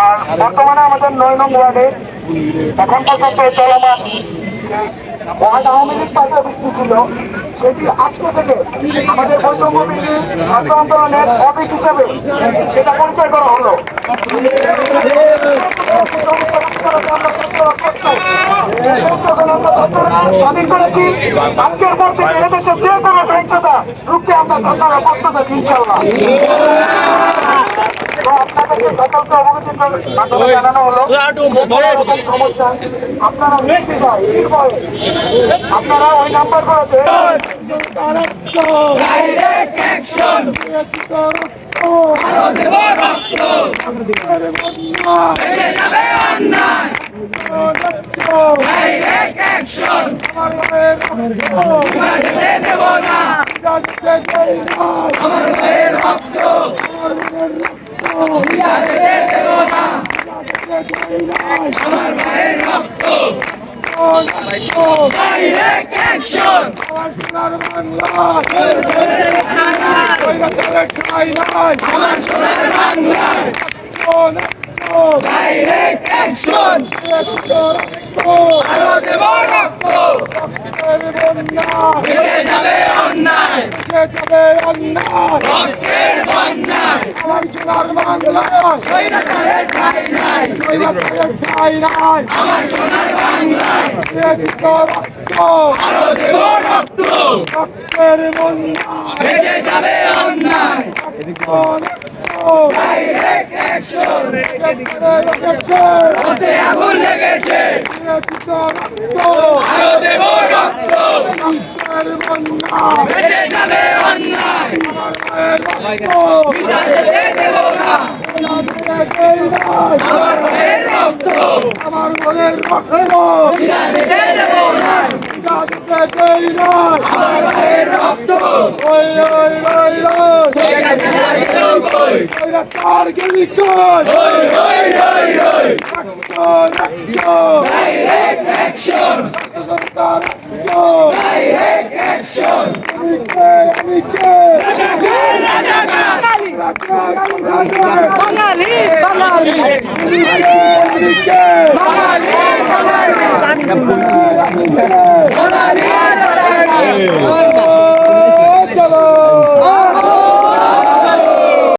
আর বর্তমানে আমাদের নয় নং ওয়ার্ডে এখন পর্যন্ত চলমান ওয়ার্ড আওয়ামী লীগ পাল্টা ছিল, সেটি আজকে থেকে আমাদের বৈষম্য ছাত্র আন্দোলনের অফিস হিসেবে সেটা পরিচয় করা হলো। স্বাধীন করেছি। আজকের পর থেকে এদেশের যে কোনো সহিংসতা রুখতে আমরা ছাত্ররা প্রস্তুত আছি ইনশাল্লাহ তো আপনাদেরকে সকলকে অবগতির মাধ্যমে জানানো হলো কোনো রকম সমস্যা আপনারা নির্দ্বিধায় নির্ভয়ে আপনারা ওই নাম্বার করাতে আমার সোনার বাংলায় ডাইরেক্ট অ্যাকশন আরও দেব রক্ত ভেসে যাবে অন্যায়? রক্তের বন্যায় স্বৈরাচারের ঠাঁই নাই আমার সোনার বাংলায়। আরও দেব রক্ত। ভেসে যাবে অন্যায়। ডাইরেক্ট অ্যাকশন হাতে আগুন লেগেছে। আরও দেব রক্ত। ভেসে অন্যায় আমার ভাইয়ের রক্ত। আমার মনের রক্ত। তার গেলি রক্ত ডাইরেক্ট অ্যাকশন সরকার অ্যাকশন বাঙালি বাঙালি বাঙালি বাঙালি